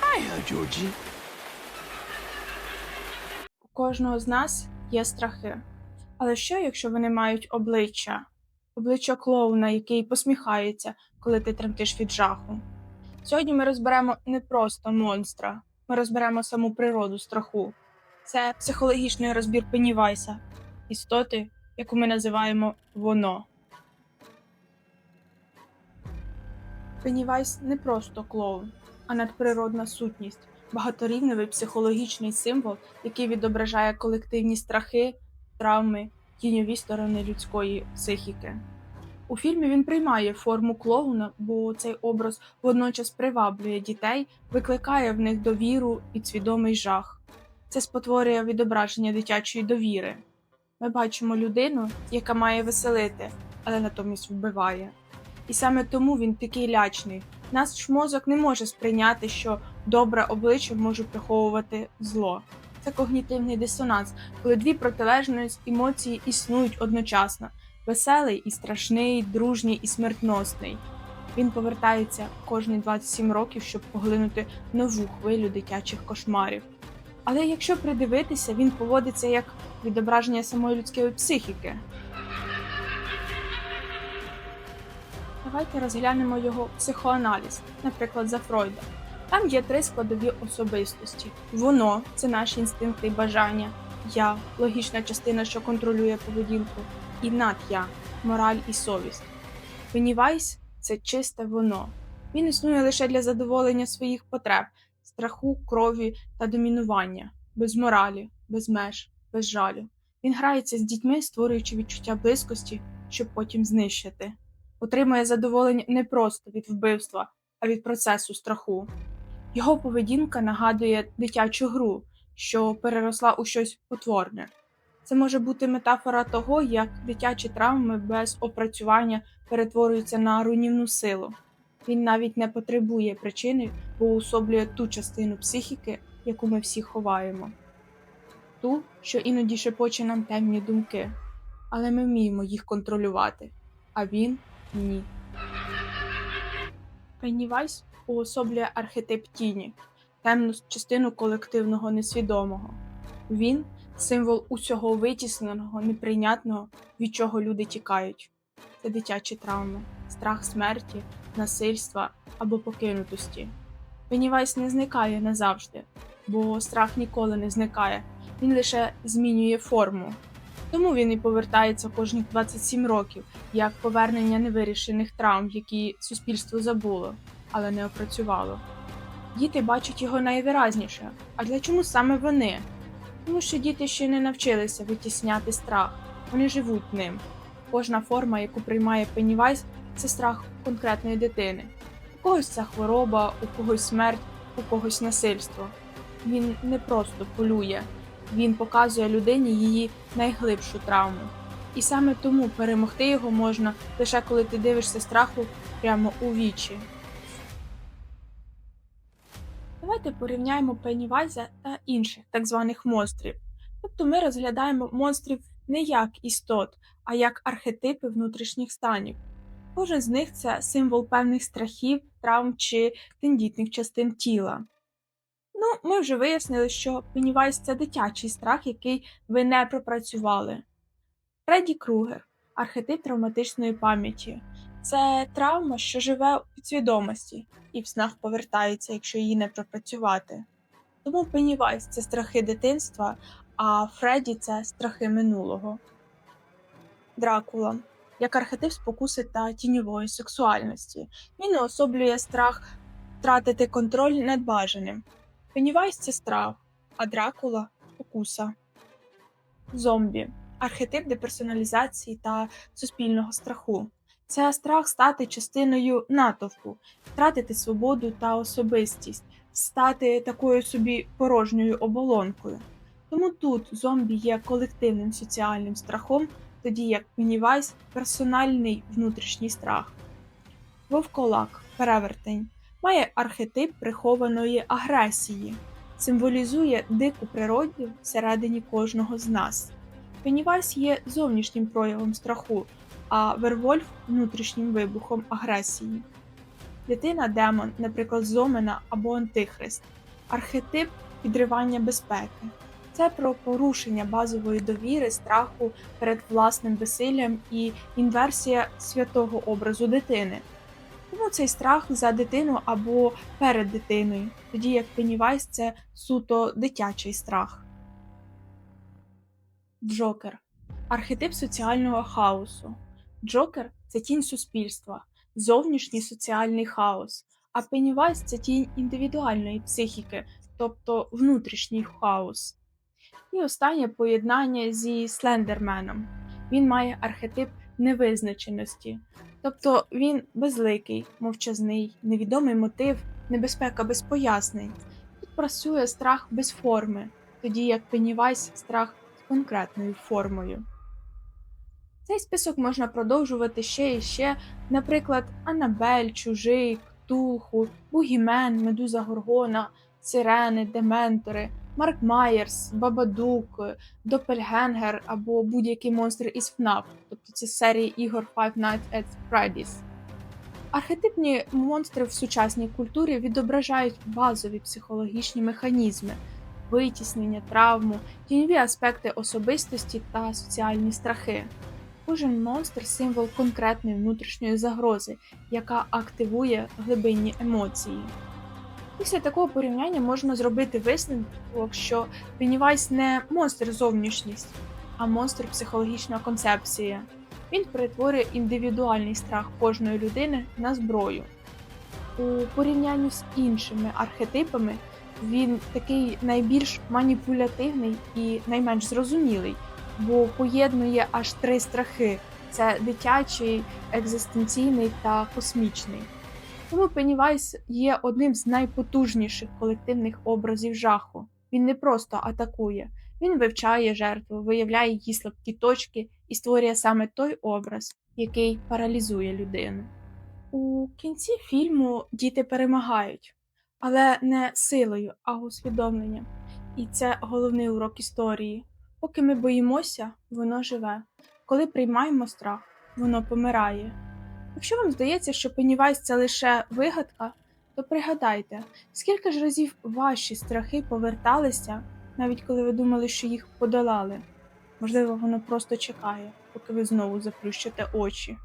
Hiya, Georgie. У кожного з нас є страхи. Але що, якщо вони мають обличчя? Обличчя клоуна, який посміхається, коли ти тремтиш від жаху. Сьогодні ми розберемо не просто монстра, ми розберемо саму природу страху. Це психологічний розбір Пеннівайса, істоти, яку ми називаємо воно. Пеннівайс не просто клоун, а надприродна сутність, багаторівневий психологічний символ, який відображає колективні страхи, травми, тіньові сторони людської психіки. У фільмі він приймає форму клоуна, бо цей образ водночас приваблює дітей, викликає в них довіру і свідомий жах. Це спотворює відображення дитячої довіри. Ми бачимо людину, яка має веселити, але натомість вбиває. І саме тому він такий лячний. Наш мозок не може сприйняти, що добре обличчя може приховувати зло. Це когнітивний дисонанс, коли дві протилежні емоції існують одночасно: веселий і страшний, дружній і смертносний. Він повертається кожні 27 років, щоб поглинути нову хвилю дитячих кошмарів. Але якщо придивитися, він поводиться як відображення самої людської психіки. Давайте розглянемо його психоаналіз, наприклад, за Фройда. Там є три складові особистості: воно це наші інстинкти і бажання, я логічна частина, що контролює поведінку, і надя мораль і совість. Пеннівайс – це чисте воно. Він існує лише для задоволення своїх потреб, страху, крові та домінування, без моралі, без меж, без жалю. Він грається з дітьми, створюючи відчуття близькості, щоб потім знищити. Отримує задоволення не просто від вбивства, а від процесу страху. Його поведінка нагадує дитячу гру, що переросла у щось потворне. Це може бути метафора того, як дитячі травми без опрацювання перетворюються на руйнівну силу. Він навіть не потребує причини, бо уособлює ту частину психіки, яку ми всі ховаємо, ту, що іноді шепоче нам темні думки, але ми вміємо їх контролювати, а він ні. Пеннівайс уособлює архетип тіні, темну частину колективного несвідомого. Він символ усього витісненого, неприйнятного, від чого люди тікають. Це дитячі травми, страх смерті, насильства або покинутості. Пеннівайс не зникає назавжди, бо страх ніколи не зникає, він лише змінює форму. Тому він і повертається кожні 27 років, як повернення невирішених травм, які суспільство забуло, але не опрацювало. Діти бачать його найвиразніше. А для чому саме вони? Тому що діти ще не навчилися витісняти страх, вони живуть ним. Кожна форма, яку приймає Пеннівайс, це страх конкретної дитини. У когось це хвороба, у когось смерть, у когось насильство. Він не просто полює, він показує людині її найглибшу травму. І саме тому перемогти його можна лише коли ти дивишся страху прямо у вічі. Давайте порівняємо Пеннівайза та інших так званих монстрів. Тобто ми розглядаємо монстрів не як істот, а як архетипи внутрішніх станів. Кожен з них це символ певних страхів, травм чи тендітних частин тіла. Ну, ми вже вияснили, що Пеннівайз – це дитячий страх, який ви не пропрацювали. Фредді Кругер архетип травматичної пам'яті. Це травма, що живе у підсвідомості і в снах повертається, якщо її не пропрацювати. Тому Пеннівайз – це страхи дитинства, а Фредді це страхи минулого. Дракула як архетип спокуси та тіньової сексуальності. Він уособлює страх втратити контроль над бажаним. Пеннівайз – це страх, а Дракула спокуса. Зомбі архетип деперсоналізації та суспільного страху. Це страх стати частиною натовпу, втратити свободу та особистість, стати такою собі порожньою оболонкою. Тому тут зомбі є колективним соціальним страхом, тоді як Пеннівайз – персональний внутрішній страх. Вовколак перевертень має архетип прихованої агресії, символізує дику природу всередині кожного з нас. Пеннівайз є зовнішнім проявом страху, а Вервольф внутрішнім вибухом агресії. Дитина демон, наприклад, Зомена або Антихрист. Архетип підривання безпеки. Це про порушення базової довіри, страху перед власним безсиллям і інверсія святого образу дитини. Тому цей страх за дитину або перед дитиною, тоді як Пеннівайз – це суто дитячий страх. Джокер архетип соціального хаосу. Джокер це тінь суспільства, зовнішній соціальний хаос, а Пеннівайз – це тінь індивідуальної психіки, тобто внутрішній хаос. І останнє поєднання зі Слендерменом. Він має архетип невизначеності, тобто він безликий, мовчазний, невідомий мотив, небезпека без пояснень. Тут працює страх без форми, тоді як Пеннівайз – страх з конкретною формою. Цей список можна продовжувати ще і ще, наприклад, Анабель, Чужий, Ктулху, Бугімен, Медуза Горгона, Сирени, Дементори, Марк Майерс, Бабадук, Допельгенгер або будь-який монстр із ФНАФ, тобто це серії ігор Five Nights at Freddy's. Архетипні монстри в сучасній культурі відображають базові психологічні механізми, витіснення, травму, тіньові аспекти особистості та соціальні страхи. Кожен монстр символ конкретної внутрішньої загрози, яка активує глибинні емоції. Після такого порівняння можна зробити висновок, що Пеннівайз не монстр зовнішність, а монстр психологічна концепція. Він перетворює індивідуальний страх кожної людини на зброю. У порівнянні з іншими архетипами він такий найбільш маніпулятивний і найменш зрозумілий, бо поєднує аж три страхи: це дитячий, екзистенційний та космічний. Тому Пеннівайз є одним з найпотужніших колективних образів жаху. Він не просто атакує, він вивчає жертву, виявляє її слабкі точки і створює саме той образ, який паралізує людину. У кінці фільму діти перемагають, але не силою, а усвідомленням. І це головний урок історії. Поки ми боїмося, воно живе. Коли приймаємо страх, воно помирає. Якщо вам здається, що Пеннівайз – це лише вигадка, то пригадайте, скільки ж разів ваші страхи поверталися, навіть коли ви думали, що їх подолали. Можливо, воно просто чекає, поки ви знову заплющите очі.